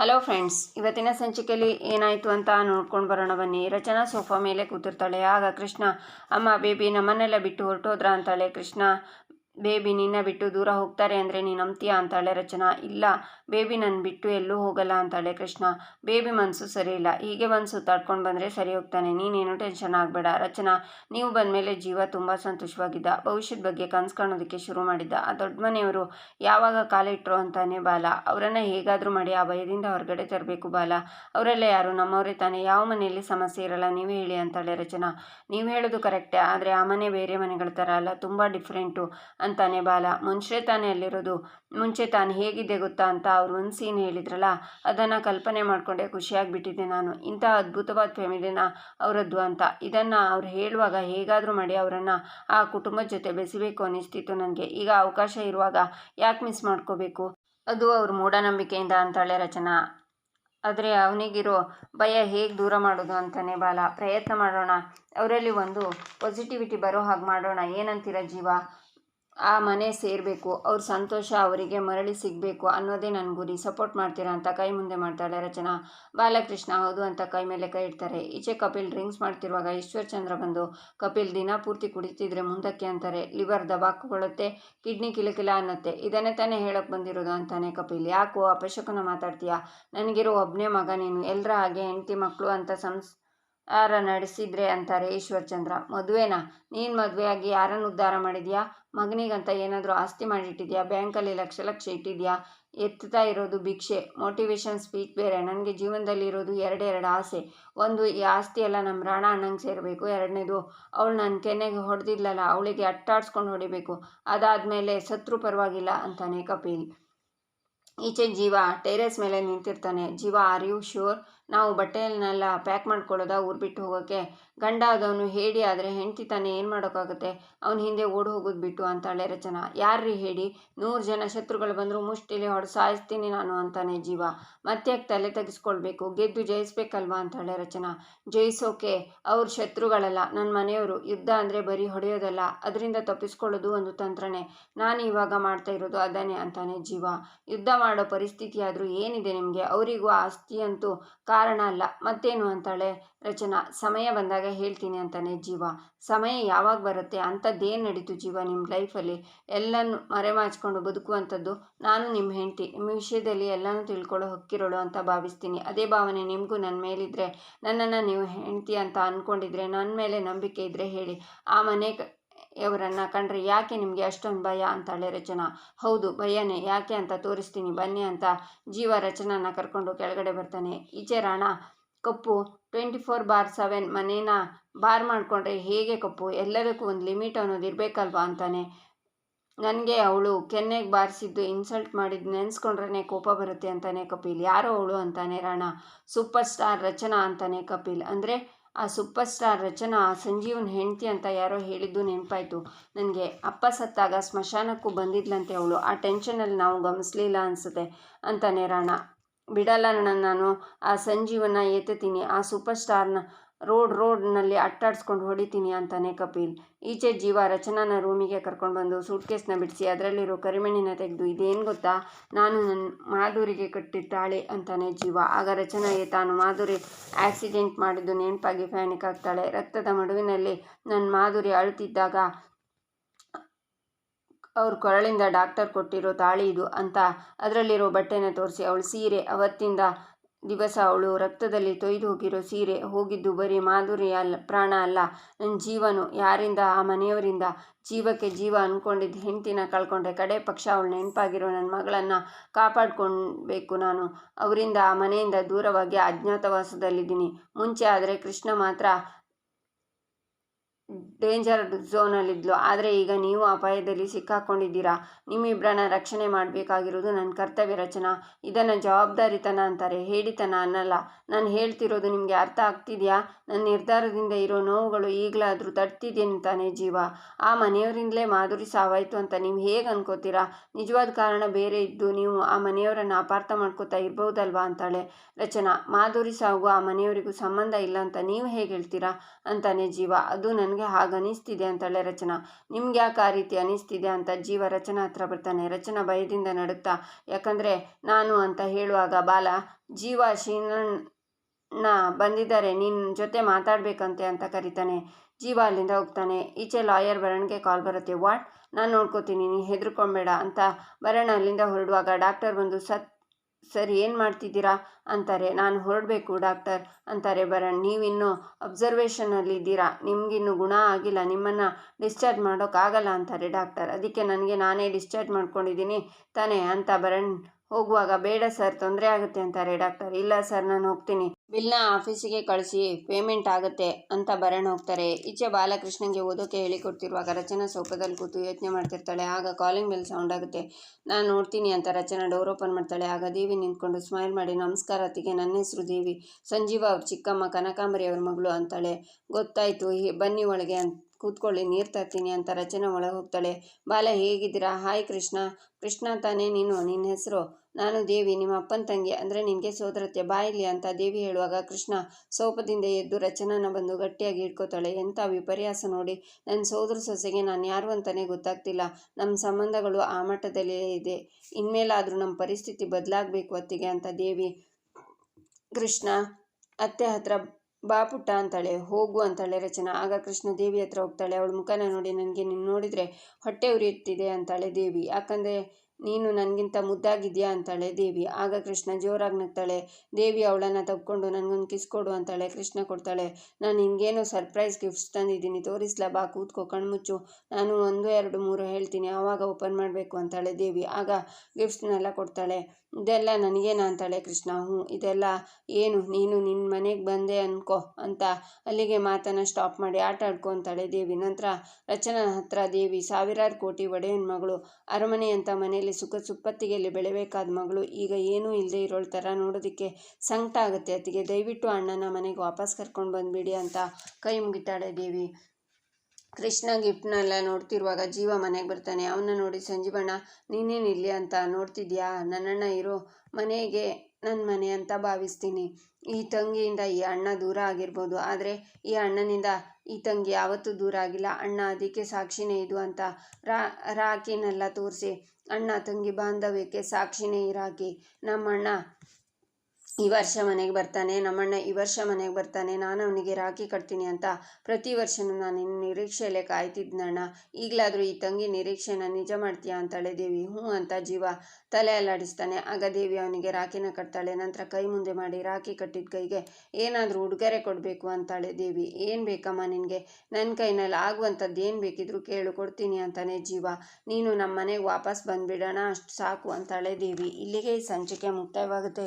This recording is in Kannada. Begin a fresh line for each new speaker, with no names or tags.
ಹಲೋ ಫ್ರೆಂಡ್ಸ್ ಇವತ್ತಿನ ಸಂಚಿಕೆಯಲ್ಲಿ ಏನಾಯಿತು ಅಂತ ನೋಡ್ಕೊಂಡು ಬರೋಣ ಬನ್ನಿ. ರಚನಾ ಸೋಫಾ ಮೇಲೆ ಕೂತಿರ್ತಾಳೆ. ಆಗ ಕೃಷ್ಣ, ಅಮ್ಮ ಬೇಬಿ ನಮ್ಮನ್ನೆಲ್ಲ ಬಿಟ್ಟು ಹೊರಟೋದ್ರ? ಅಂತಾಳೆ ಕೃಷ್ಣ. ಬೇಬಿ ನಿನ್ನ ಬಿಟ್ಟು ದೂರ ಹೋಗ್ತಾರೆ ಅಂದರೆ ನೀನು ನಂಬ್ತೀಯಾ ಅಂತಾಳೆ ರಚನಾ. ಇಲ್ಲ, ಬೇಬಿ ನನ್ನ ಬಿಟ್ಟು ಎಲ್ಲೂ ಹೋಗಲ್ಲ ಅಂತಾಳೆ ಕೃಷ್ಣ. ಬೇಬಿ ಮನಸ್ಸು ಸರಿ ಇಲ್ಲ. ಹೀಗೆ ಒಂದು ಸುತ್ತಾಡ್ಕೊಂಡು ಬಂದರೆ ಸರಿ ಹೋಗ್ತಾನೆ. ನೀನೇನು ಟೆನ್ಷನ್ ಆಗಬೇಡ. ರಚನಾ, ನೀವು ಬಂದಮೇಲೆ ಜೀವ ತುಂಬ ಸಂತೋಷವಾಗಿದ್ದ. ಭವಿಷ್ಯದ ಬಗ್ಗೆ ಕನಸು ಕಾಣೋದಕ್ಕೆ ಶುರು ಮಾಡಿದ್ದ. ಆ ದೊಡ್ಡ ಮನೆಯವರು ಯಾವಾಗ ಕಾಲಿಟ್ಟರು ಅಂತಾನೆ ಬಾಲ. ಅವರನ್ನು ಹೇಗಾದರೂ ಮಾಡಿ ಆ ಭಯದಿಂದ ಹೊರಗಡೆ ತರಬೇಕು ಬಾಲ. ಅವರೆಲ್ಲ ಯಾರು? ನಮ್ಮವರೇ ತಾನೇ. ಯಾವ ಮನೆಯಲ್ಲಿ ಸಮಸ್ಯೆ ಇರಲ್ಲ, ನೀವೇ ಹೇಳಿ ಅಂತಾಳೆ ರಚನಾ. ನೀವು ಹೇಳೋದು ಕರೆಕ್ಟೇ, ಆದರೆ ಆ ಮನೆ ಬೇರೆ ಮನೆಗಳ ಥರ ಅಲ್ಲ. ತುಂಬ ಡಿಫ್ರೆಂಟು ಅಂತಾನೆ ಬಾಲ. ಮುಂಚೆ ತಾನೇ ಅಲ್ಲಿರೋದು. ಮುಂಚೆ ತಾನು ಹೇಗಿದೆ ಗೊತ್ತಾ ಅಂತ ಅವರು ಒಂದು ಸೀನ್ ಹೇಳಿದ್ರಲ್ಲ, ಅದನ್ನು ಕಲ್ಪನೆ ಮಾಡಿಕೊಂಡೆ ಖುಷಿಯಾಗಿಬಿಟ್ಟಿದ್ದೆ ನಾನು. ಇಂಥ ಅದ್ಭುತವಾದ ಫ್ಯಾಮಿಲಿನ ಅವರದ್ದು ಅಂತ. ಇದನ್ನು ಅವ್ರು ಹೇಳುವಾಗ ಹೇಗಾದರೂ ಮಾಡಿ ಅವರನ್ನು ಆ ಕುಟುಂಬದ ಜೊತೆ ಬೆಸಿಬೇಕು ಅನ್ನಿಸ್ತಿತ್ತು ನನಗೆ. ಈಗ ಅವಕಾಶ ಇರುವಾಗ ಯಾಕೆ ಮಿಸ್ ಮಾಡ್ಕೋಬೇಕು? ಅದು ಅವ್ರ ಮೂಢನಂಬಿಕೆಯಿಂದ ಅಂತಾಳೆ ರಚನಾ. ಆದರೆ ಅವನಿಗಿರೋ ಭಯ ಹೇಗೆ ದೂರ ಮಾಡೋದು ಅಂತಾನೆ ಬಾಲ. ಪ್ರಯತ್ನ ಮಾಡೋಣ. ಅವರಲ್ಲಿ ಒಂದು ಪಾಸಿಟಿವಿಟಿ ಬರೋ ಹಾಗೆ ಮಾಡೋಣ. ಏನಂತೀರ ಜೀವ? ಆ ಮನೆ ಸೇರಬೇಕು, ಅವ್ರ ಸಂತೋಷ ಅವರಿಗೆ ಮರಳಿ ಸಿಗಬೇಕು ಅನ್ನೋದೇ ನನ್ನ ಗುರಿ. ಸಪೋರ್ಟ್ ಮಾಡ್ತೀರಾ ಅಂತ ಕೈ ಮುಂದೆ ಮಾಡ್ತಾಳೆ ರಚನಾ. ಬಾಲಕೃಷ್ಣ, ಹೌದು ಅಂತ ಕೈ ಮೇಲೆ ಕೈ ಇಡ್ತಾರೆ. ಈಚೆ ಕಪಿಲ್ ಡ್ರಿಂಕ್ಸ್ ಮಾಡ್ತಿರುವಾಗ ಈಶ್ವರ್ ಚಂದ್ರ ಬಂದು, ಕಪಿಲ್, ದಿನ ಪೂರ್ತಿ ಕುಡಿತಿದ್ರೆ ಮುಂದಕ್ಕೆ ಅಂತಾರೆ. ಲಿವರ್ ದಬಾಕೊಳ್ಳುತ್ತೆ ಕಿಡ್ನಿ ಕಿಲಕಿಲ ಅನ್ನತ್ತೆ. ಇದನ್ನೇ ತಾನೇ ಹೇಳೋಕೆ ಬಂದಿರೋದು ಅಂತಾನೆ ಕಪಿಲ್. ಯಾಕೋ ಅಪಶಕನ ಮಾತಾಡ್ತೀಯಾ? ನನಗಿರೋ ಒಬ್ಬನೇ ಮಗ ನೀನು. ಎಲ್ಲರ ಹಾಗೆ ಹೆಂಡತಿ ಮಕ್ಕಳು ಅಂತ ಸಂಸ್ ಆರ ನಡೆಸಿದ್ರೆ ಅಂತಾರೆ ಈಶ್ವರ್ ಚಂದ್ರ. ಮದುವೆನಾ? ನೀನು ಮದುವೆಯಾಗಿ ಯಾರನ್ನು ಉದ್ಧಾರ ಮಾಡಿದ್ಯಾ? ಮಗನಿಗಂತ ಏನಾದರೂ ಆಸ್ತಿ ಮಾಡಿಟ್ಟಿದ್ಯಾ? ಬ್ಯಾಂಕಲ್ಲಿ ಲಕ್ಷ ಲಕ್ಷ ಇಟ್ಟಿದ್ಯಾ? ಎತ್ತುತ್ತಾ ಇರೋದು ಭಿಕ್ಷೆ. ಮೋಟಿವೇಶನ್ ಸ್ಪೀಚ್ ಬೇರೆ. ನನಗೆ ಜೀವನದಲ್ಲಿ ಇರೋದು ಎರಡೆರಡು ಆಸೆ. ಒಂದು, ಈ ಆಸ್ತಿ ಎಲ್ಲ ನಮ್ಮ ರಾಣ ಅಣ್ಣಂಗೆ ಸೇರಬೇಕು. ಎರಡನೇದು, ಅವಳು ನನ್ನ ಕೆನೆಗೆ ಹೊಡೆದಿಲ್ಲಲ್ಲ ಅವಳಿಗೆ ಅಟ್ಟಾಡ್ಸ್ಕೊಂಡು ಹೊಡಿಬೇಕು. ಅದಾದಮೇಲೆ ಸತ್ರು ಪರವಾಗಿಲ್ಲ ಅಂತಾನೆ ಕಪಿಲ್. ಈಚೆ ಜೀವ ಟೆರೇಸ್ ಮೇಲೆ ನಿಂತಿರ್ತಾನೆ. ಜೀವ ಆರ್ ಯು ಶ್ಯೂರ್ ನಾವು ಬಟ್ಟೆಯನ್ನೆಲ್ಲ ಪ್ಯಾಕ್ ಮಾಡ್ಕೊಳ್ಳೋದಾ? ಊರು ಬಿಟ್ಟು ಹೋಗೋಕ್ಕೆ ಗಂಡ ಆದವನು ಹೇಳಿ, ಆದರೆ ಹೆಂಡತಿ ತಾನೇ ಏನು ಮಾಡೋಕ್ಕಾಗುತ್ತೆ? ಅವನ ಹಿಂದೆ ಓಡಿ ಹೋಗೋದು ಬಿಟ್ಟು ಅಂತಾಳೆ ರಚನಾ. ಯಾರ್ರೀ ಹೇಳಿ? ನೂರು ಜನ ಶತ್ರುಗಳು ಬಂದರೂ ಮುಷ್ಟಿಲಿ ಹೊಡೆದು ಸಾಯಿಸ್ತೀನಿ ನಾನು ಅಂತಾನೆ ಜೀವ. ಮತ್ತೆ ತಲೆ ತೆಗೆಸ್ಕೊಳ್ಬೇಕು? ಗೆದ್ದು ಜಯಿಸ್ಬೇಕಲ್ವಾ ಅಂತಾಳೆ ರಚನಾ. ಜಯಿಸೋಕೆ ಅವ್ರ ಶತ್ರುಗಳಲ್ಲ ನನ್ನ ಮನೆಯವರು. ಯುದ್ಧ ಅಂದರೆ ಬರೀ ಹೊಡೆಯೋದಲ್ಲ, ಅದರಿಂದ ತಪ್ಪಿಸ್ಕೊಳ್ಳೋದು ಒಂದು ತಂತ್ರನೇ. ನಾನು ಇವಾಗ ಮಾಡ್ತಾ ಇರೋದು ಅದನ್ನೇ ಅಂತಾನೆ ಜೀವ. ಯುದ್ಧ ಮಾಡೋ ಪರಿಸ್ಥಿತಿ ಆದರೂ ಏನಿದೆ ನಿಮಗೆ? ಅವರಿಗೂ ಆಸ್ತಿ ಅಂತೂ ಕಾರಣ ಅಲ್ಲ. ಮತ್ತೇನು ಅಂತಾಳೆ? ರಚನಾ, ಸಮಯ ಬಂದಾಗ ಹೇಳ್ತೀನಿ ಅಂತಾನೆ ಜೀವ. ಸಮಯ ಯಾವಾಗ ಬರುತ್ತೆ? ಅಂಥದ್ದೇನು ನಡೀತು ಜೀವ ನಿಮ್ಮ ಲೈಫಲ್ಲಿ? ಎಲ್ಲನೂ ಮರೆಮಾಚ್ಕೊಂಡು ಬದುಕುವಂಥದ್ದು ನಾನು ನಿಮ್ಮ ಹೆಂಡತಿ. ನಿಮ್ಮ ವಿಷಯದಲ್ಲಿ ಎಲ್ಲನೂ ತಿಳ್ಕೊಳ್ಳೋ ಹಕ್ಕಿರೋಳು ಅಂತ ಭಾವಿಸ್ತೀನಿ. ಅದೇ ಭಾವನೆ ನಿಮಗೂ ನನ್ನ ಮೇಲಿದ್ದರೆ ನನ್ನನ್ನು ನೀವು ಹೆಂಡತಿ ಅಂತ ಅಂದ್ಕೊಂಡಿದ್ರೆ ನನ್ನ ಮೇಲೆ ನಂಬಿಕೆ ಇದ್ದರೆ ಹೇಳಿ. ಆ ಮನೆ ಇವರನ್ನು ಕಂಡ್ರೆ ಯಾಕೆ ನಿಮಗೆ ಅಷ್ಟೊಂದು ಭಯ? ಅಂತಾಳೆ ರಚನಾ ಹೌದು, ಭಯನೇ. ಯಾಕೆ ಅಂತ ತೋರಿಸ್ತೀನಿ. ಬನ್ನಿ ಅಂತ ಜೀವ ರಚನಾನ ಕರ್ಕೊಂಡು ಕೆಳಗಡೆ ಬರ್ತಾನೆ. ಈಚೆ ರಾಣ, ಕಪ್ಪು ಟ್ವೆಂಟಿ ಫೋರ್ ಬಾರ್ ಸೆವೆನ್ ಮನೇನ ಬಾರ್ ಮಾಡಿಕೊಂಡ್ರೆ ಹೇಗೆ ಕಪ್ಪು? ಎಲ್ಲದಕ್ಕೂ ಒಂದು ಲಿಮಿಟ್ ಅನ್ನೋದು ಇರಬೇಕಲ್ವಾ? ಅಂತಾನೆ. ನನಗೆ ಅವಳು ಕೆನ್ನೆಗೆ ಬಾರಿಸಿದ್ದು ಇನ್ಸಲ್ಟ್ ಮಾಡಿದ್ದು ನೆನೆಸ್ಕೊಂಡ್ರೆ ಕೋಪ ಬರುತ್ತೆ ಅಂತಾನೆ ಕಪಿಲ್. ಯಾರೋ ಅವಳು? ಅಂತಾನೆ ರಾಣ. ಸೂಪರ್ ಸ್ಟಾರ್ ರಚನಾ ಅಂತಾನೆ ಕಪಿಲ್. ಅಂದರೆ ಆ ಸೂಪರ್ ಸ್ಟಾರ್ ರಚನಾ, ಸಂಜೀವನ್ ಹೆಂಡತಿ ಅಂತ ಯಾರೋ ಹೇಳಿದ್ದು ನೆನಪಾಯಿತು. ನನಗೆ ಅಪ್ಪ ಸತ್ತಾಗ ಸ್ಮಶಾನಕ್ಕೂ ಬಂದಿದ್ಲಂತೆ ಅವಳು. ಆ ಟೆನ್ಷನಲ್ಲಿ ನಾವು ಗಮನಿಸಲಿಲ್ಲ ಅನಿಸುತ್ತೆ ಅಂತಾನೆ ರಾಣ. ಬಿಡಲ್ಲ ನಾನು. ಆ ಸಂಜೀವನ ಎತ್ತುತ್ತೀನಿ ಆ ಸೂಪರ್ ಸ್ಟಾರ್ನ ರೋಡ್ ರೋಡ್ನಲ್ಲಿ ಅಟ್ಟಾಡಿಸ್ಕೊಂಡು ಹೊಡಿತೀನಿ ಅಂತಾನೆ ಕಪಿಲ್. ಈಚೆ ಜೀವ ರಚನಾನ ರೂಮಿಗೆ ಕರ್ಕೊಂಡು ಬಂದು ಸೂಟ್ಕೇಸ್ನ ಬಿಡಿಸಿ ಅದರಲ್ಲಿರೋ ಕರಿಮಣ್ಣಿನ ತೆಗೆದು ಇದೇನು ಗೊತ್ತಾ? ನಾನು ನನ್ನ ಮಾಧುರಿಗೆ ಕಟ್ಟಿದ್ದಾಳೆ ಅಂತಾನೆ ಜೀವ. ಆಗ ರಚನಾಗೆ ತಾನು ಮಾಧುರಿ ಆಕ್ಸಿಡೆಂಟ್ ಮಾಡಿದ್ದು ನೆನಪಾಗಿ ಫ್ಯಾನಿಕ್ ಆಗ್ತಾಳೆ. ರಕ್ತದ ಮಡುವಿನಲ್ಲಿ ನನ್ನ ಮಾಧುರಿ ಅಳುತ್ತಿದ್ದಾಗ ಅವ್ರ ಕೊರಳಿಂದ ಡಾಕ್ಟರ್ ಕೊಟ್ಟಿರೋ ತಾಳಿ ಇದು ಅಂತ ಅದರಲ್ಲಿರೋ ಬಟ್ಟೆನ ತೋರಿಸಿ ಅವಳು ಸೀರೆ ಅವತ್ತಿಂದ ದಿವಸ ಅವಳು ರಕ್ತದಲ್ಲಿ ತೊಯ್ದು ಹೋಗಿರೋ ಸೀರೆ ಹೋಗಿದ್ದು ಬರೀ ಮಾಧುರಿ ಅಲ್ಲ, ಪ್ರಾಣ ಅಲ್ಲ. ನನ್ನ ಜೀವನು ಯಾರಿಂದ, ಆ ಮನೆಯವರಿಂದ ಜೀವಕ್ಕೆ ಜೀವ ಅಂದ್ಕೊಂಡಿದ್ದ ಹೆಂಡ್ತಿನ ಕಳ್ಕೊಂಡ್ರೆ ಕಡೆ ಪಕ್ಷ ಅವಳು ನೆನಪಾಗಿರೋ ನನ್ನ ಮಗಳನ್ನು ಕಾಪಾಡ್ಕೊಳ್ಬೇಕು ನಾನು. ಅವರಿಂದ ಆ ಮನೆಯಿಂದ ದೂರವಾಗಿ ಅಜ್ಞಾತವಾಸದಲ್ಲಿದ್ದೀನಿ. ಮುಂಚೆ ಆದರೆ ಕೃಷ್ಣ ಮಾತ್ರ ಡೇಂಜರ್ ಝೋನಲ್ಲಿದ್ಲು. ಆದರೆ ಈಗ ನೀವು ಅಪಾಯದಲ್ಲಿ ಸಿಕ್ಕಾಕೊಂಡಿದ್ದೀರಾ. ನಿಮ್ಮಿಬ್ಬರನ್ನ ರಕ್ಷಣೆ ಮಾಡಬೇಕಾಗಿರೋದು ನನ್ನ ಕರ್ತವ್ಯ ರಚನಾ. ಇದನ್ನು ಜವಾಬ್ದಾರಿತನ ಅಂತಾರೆ. ಹೇಳಿತನ ಅನ್ನಲ್ಲ. ನಾನು ಹೇಳ್ತಿರೋದು ನಿಮಗೆ ಅರ್ಥ ಆಗ್ತಿದೆಯಾ? ನನ್ನ ನಿರ್ಧಾರದಿಂದ ಇರೋ ನೋವುಗಳು ಈಗಲಾದರೂ ತಡ್ತಿದ್ದೀನಿ ಜೀವ. ಆ ಮನೆಯವರಿಂದಲೇ ಮಾಧುರಿ ಸಾವಾಯಿತು ಅಂತ ನೀವು ಹೇಗೆ ಅನ್ಕೋತೀರಾ? ನಿಜವಾದ ಕಾರಣ ಬೇರೆ ಇದ್ದು ನೀವು ಆ ಮನೆಯವರನ್ನು ಅಪಾರ್ಥ ಮಾಡ್ಕೋತಾ ಇರ್ಬೋದಲ್ವಾ ಅಂತಾಳೆ ರಚನಾ. ಮಾಧುರಿ ಸಾವು ಆ ಮನೆಯವರಿಗೂ ಸಂಬಂಧ ಇಲ್ಲ ಅಂತ ನೀವು ಹೇಗೆ ಹೇಳ್ತೀರಾ? ಅಂತಾನೆ ಜೀವ. ಅದು ನನಗೆ ನನಗೆ ಹಾಗೆ ಅನಿಸ್ತಿದೆ ಅಂತಾಳೆ ರಚನಾ. ನಿಮ್ಗೆ ಯಾಕೆ ಆ ರೀತಿ ಅನಿಸ್ತಿದೆ ಅಂತ ಜೀವ ರಚನಾ ಹತ್ರ ಬರ್ತಾನೆ. ರಚನಾ ಭಯದಿಂದ ನಡುತ್ತಾ. ಯಾಕಂದರೆ ನಾನು ಅಂತ ಹೇಳುವಾಗ ಬಾಲ ಜೀವ ಶೀನಣ್ಣ ಬಂದಿದ್ದಾರೆ ನಿನ್ನ ಜೊತೆ ಮಾತಾಡಬೇಕಂತೆ ಅಂತ ಕರಿತಾನೆ. ಜೀವ ಅಲ್ಲಿಂದ ಹೋಗ್ತಾನೆ. ಈಚೆ ಲಾಯರ್ ಭರಣ್ಗೆ ಕಾಲ್ ಬರುತ್ತೆ. ವಾಟ್? ನಾನು ನೋಡ್ಕೋತೀನಿ, ನೀನು ಹೆದರ್ಕೊಂಬೇಡ ಅಂತ ಭರಣ್ ಅಲ್ಲಿಂದ ಹೊರಡುವಾಗ ಡಾಕ್ಟರ್ ಬಂದು ಸತ್ ಸರ್, ಏನು ಮಾಡ್ತಿದ್ದೀರಾ? ಅಂತಾರೆ. ನಾನು ಹೊರಡಬೇಕು, ಡಾಕ್ಟರ್. ಅಂತಾರೆ ಭರಣ್ ನೀವಿನ್ನೂ ಅಬ್ಸರ್ವೇಷನಲ್ಲಿ ಇದ್ದೀರಾ? ನಿಮಗಿನ್ನೂ ಗುಣ ಆಗಿಲ್ಲ. ನಿಮ್ಮನ್ನು ಡಿಸ್ಚಾರ್ಜ್ ಮಾಡೋಕ್ಕಾಗಲ್ಲ ಅಂತಾರೆ, ಡಾಕ್ಟರ್. ಅದಕ್ಕೆ ನನಗೆ ನಾನೇ ಡಿಸ್ಚಾರ್ಜ್ ಮಾಡ್ಕೊಂಡಿದ್ದೀನಿ. ತಾನೇ ಅಂತ ಬರಣ್ ಹೋಗುವಾಗ, ಬೇಡ ಸರ್, ತೊಂದರೆ ಆಗುತ್ತೆ ಅಂತಾರೆ, ಡಾಕ್ಟರ್. ಇಲ್ಲ ಸರ್, ನಾನು ಹೋಗ್ತೀನಿ. ಬಿಲ್ನ ಆಫೀಸಿಗೆ ಕಳಿಸಿ, ಪೇಮೆಂಟ್ ಆಗುತ್ತೆ ಅಂತ ಭರಣ್ ಹೋಗ್ತಾರೆ. ಈಚೆ ಬಾಲಕೃಷ್ಣಂಗೆ ಓದೋಕೆ ಹೇಳಿಕೊಡ್ತಿರುವಾಗ ರಚನಾ ಸೋಫಾದಲ್ಲಿ ಕೂತು ಯೋಚನೆ ಮಾಡ್ತಿರ್ತಾಳೆ. ಆಗ ಕಾಲಿಂಗ್ ಬೆಲ್ ಸೌಂಡ್ ಆಗುತ್ತೆ. ನಾನು ನೋಡ್ತೀನಿ ಅಂತ ರಚನಾ ಡೋರ್ ಓಪನ್ ಮಾಡ್ತಾಳೆ. ಆಗ ದೇವಿ ನಿಂತ್ಕೊಂಡು ಸ್ಮೈಲ್ ಮಾಡಿ, ನಮಸ್ಕಾರ ಅತ್ತಿಗೆ, ನನ್ನ ಹೆಸರು ದೇವಿ. ಸಂಜೀವ ಚಿಕ್ಕಮ್ಮ, ಕನಕಾಂಬರಿ ಅವ್ರ ಮಗಳು ಅಂತಾಳೆ. ಗೊತ್ತಾಯಿತು ಬನ್ನಿ ಒಳಗೆ ಅಂತ. ಕೂತ್ಕೊಳ್ಳಿ, ನೀರು ತರ್ತೀನಿ ಅಂತ ರಚನಾ ಒಳಗೆ ಹೋಗ್ತಾಳೆ. ಬಾಲ, ಹೇಗಿದ್ದೀರಾ? ಹಾಯ್ ಕೃಷ್ಣ. ಕೃಷ್ಣ ತಾನೇ ನೀನು? ನಿನ್ನ ಹೆಸರು? ನಾನು ದೇವಿ. ನಿಮ್ಮ ಅಪ್ಪನ ತಂಗಿ. ಅಂದರೆ ನಿನಗೆ ಸೋದರತ್ತೆ ಬಾಯಿಲಿ ಅಂತ ದೇವಿ ಹೇಳುವಾಗ ಕೃಷ್ಣ ಸೋಪದಿಂದ ಎದ್ದು ರಚನಾನ ಬಂದು ಗಟ್ಟಿಯಾಗಿ ಇಟ್ಕೋತಾಳೆ ಎಂಥ ವಿಪರ್ಯಾಸ ನೋಡಿ. ನನ್ನ ಸೋದರ ಸೊಸೆಗೆ ನಾನು ಯಾರು ಅಂತಲೇ ಗೊತ್ತಾಗ್ತಿಲ್ಲ. ನಮ್ಮ ಸಂಬಂಧಗಳು ಆ ಮಟ್ಟದಲ್ಲೇ ಇದೆ. ಇನ್ಮೇಲಾದರೂ ನಮ್ಮ ಪರಿಸ್ಥಿತಿ ಬದಲಾಗಬೇಕು ಅತ್ತಿಗೆ ಅಂತ ದೇವಿ ಕೃಷ್ಣ ಅತ್ತೆ ಹತ್ರ ಬಾ ಪುಟ್ಟ ಅಂತಾಳೆ. ಹೋಗು ಅಂತಾಳೆ ರಚನಾ. ಆಗ ಕೃಷ್ಣ ದೇವಿ ಹತ್ರ ಹೋಗ್ತಾಳೆ. ಅವಳ ಮುಖನ ನೋಡಿ, ನನಗೆ ನೀನು ನೋಡಿದರೆ ಹೊಟ್ಟೆ ಉರಿಯುತ್ತಿದೆ ಅಂತಾಳೆ ದೇವಿ. ಯಾಕಂದರೆ ನೀನು ನನಗಿಂತ ಮುದ್ದಾಗಿದ್ಯಾ ಅಂತಾಳೆ ದೇವಿ. ಆಗ ಕೃಷ್ಣ ಜೋರಾಗಿ ನಗ್ತಾಳೆ. ದೇವಿ ಅವಳನ್ನು ತಗೊಂಡು ನನಗೊಂದು ಕಿಸ್ ಕೊಡು ಅಂತಾಳೆ. ಕೃಷ್ಣ ಕೊಡ್ತಾಳೆ. ನಾನು ನಿನಗೇನೋ ಸರ್ಪ್ರೈಸ್ ಗಿಫ್ಟ್ಸ್ ತಂದಿದ್ದೀನಿ. ತೋರಿಸ್ಲಾ? ಬಾ, ಕೂತ್ಕೋ, ಕಣ್ಮುಚ್ಚು. ನಾನು ಒಂದು, ಎರಡು, ಮೂರು ಹೇಳ್ತೀನಿ. ಆವಾಗ ಓಪನ್ ಮಾಡಬೇಕು ಅಂತಾಳೆ ದೇವಿ. ಆಗ ಗಿಫ್ಟ್ಸ್ನೆಲ್ಲ ಕೊಡ್ತಾಳೆ. ಇದೆಲ್ಲ ನನಗೇನ ಅಂತಾಳೆ ಕೃಷ್ಣ? ಹ್ಞೂ, ಇದೆಲ್ಲ ಏನು? ನೀನು ನಿನ್ನ ಮನೆಗೆ ಬಂದೆ ಅನ್ಕೋ ಅಂತ ಅಲ್ಲಿಗೆ ಮಾತನ್ನು ಸ್ಟಾಪ್ ಮಾಡಿ ಆಟ ಆಡ್ಕೊ ಅಂತಾಳೆ ದೇವಿ. ನಂತರ ರಚನಾ ಹತ್ರ ದೇವಿ, ಸಾವಿರಾರು ಕೋಟಿ ಒಡೆಯನ ಮಗಳು ಅರಮನೆ ಅಂತ ಮನೆಯಲ್ಲಿ ಸುಖ ಸುಪ್ಪತ್ತಿಗೆಯಲ್ಲಿ ಬೆಳೆಬೇಕಾದ ಮಗಳು, ಈಗ ಏನೂ ಇಲ್ಲದೆ ಇರೋಳ ಥರ ನೋಡೋದಕ್ಕೆ ಸಂಕಟ ಆಗುತ್ತೆ ಅತ್ತಿಗೆ. ದಯವಿಟ್ಟು ಅಣ್ಣನ ಮನೆಗೆ ವಾಪಸ್ ಕರ್ಕೊಂಡು ಬಂದುಬಿಡಿ ಅಂತ ಕೈ ಮುಗಿತಾಳೆ ದೇವಿ. ಕೃಷ್ಣ ಗಿಫ್ಟ್ನೆಲ್ಲ ನೋಡ್ತಿರುವಾಗ ಜೀವ ಮನೆಗೆ ಬರ್ತಾನೆ. ಅವನ್ನ ನೋಡಿ, ಸಂಜೀವಣ್ಣ, ನೀನೇನು ಇಲ್ಲಿ ಅಂತ ನೋಡ್ತಿದ್ಯಾ? ನನ್ನಣ್ಣ ಇರೋ ಮನೆಗೆ ನನ್ನ ಮನೆ ಅಂತ ಭಾವಿಸ್ತೀನಿ. ಈ ತಂಗಿಯಿಂದ ಈ ಅಣ್ಣ ದೂರ ಆಗಿರ್ಬೋದು. ಆದರೆ ಈ ಅಣ್ಣನಿಂದ ಈ ತಂಗಿ ಯಾವತ್ತೂ ದೂರ ಆಗಿಲ್ಲ. ಅಣ್ಣ ಅದಕ್ಕೆ ಸಾಕ್ಷಿನೇ ಇದು ಅಂತ ರಾ, ರಾಖಿನೆಲ್ಲ ತೋರಿಸಿ, ಅಣ್ಣ, ತಂಗಿ ಬಾಂಧವ್ಯಕ್ಕೆ ಸಾಕ್ಷಿನೇ ರಾಖಿ. ನಮ್ಮಣ್ಣ ಈ ವರ್ಷ ಮನೆಗೆ ಬರ್ತಾನೆ, ನಮ್ಮಣ್ಣ ಈ ವರ್ಷ ಮನೆಗೆ ಬರ್ತಾನೆ, ನಾನು ಅವನಿಗೆ ರಾಖಿ ಕಟ್ತೀನಿ ಅಂತ ಪ್ರತಿ ವರ್ಷನೂ ನಾನು ನಿರೀಕ್ಷೆಯಲ್ಲೇ ಕಾಯ್ತಿದ್ನಣ್ಣ. ಈಗಲಾದರೂ ಈ ತಂಗಿ ನಿರೀಕ್ಷೆನ ನಿಜ ಮಾಡ್ತೀಯಾ ಅಂತಾಳೆ ದೇವಿ. ಹ್ಞೂ ಅಂತ ಜೀವ ತಲೆ ಅಲ್ಲಾಡಿಸ್ತಾನೆ. ಆಗ ದೇವಿ ಅವನಿಗೆ ರಾಖಿನ ಕಟ್ತಾಳೆ. ನಂತರ ಕೈ ಮುಂದೆ ಮಾಡಿ ರಾಖಿ ಕಟ್ಟಿದ ಕೈಗೆ ಏನಾದರೂ ಉಡುಗೊರೆ ಕೊಡಬೇಕು ಅಂತಾಳೆ ದೇವಿ. ಏನು ಬೇಕಮ್ಮ ನಿನಗೆ? ನನ್ನ ಕೈನಲ್ಲಿ ಆಗುವಂಥದ್ದು ಏನು ಬೇಕಿದ್ರೂ ಕೇಳು, ಕೊಡ್ತೀನಿ ಅಂತಾನೆ ಜೀವ. ನೀನು ನಮ್ಮ ಮನೆಗೆ ವಾಪಸ್ ಬಂದುಬಿಡೋಣ, ಅಷ್ಟು ಸಾಕು ಅಂತಾಳೆ ದೇವಿ. ಇಲ್ಲಿಗೆ ಈ ಸಂಚಿಕೆ ಮುಕ್ತಾಯವಾಗುತ್ತೆ.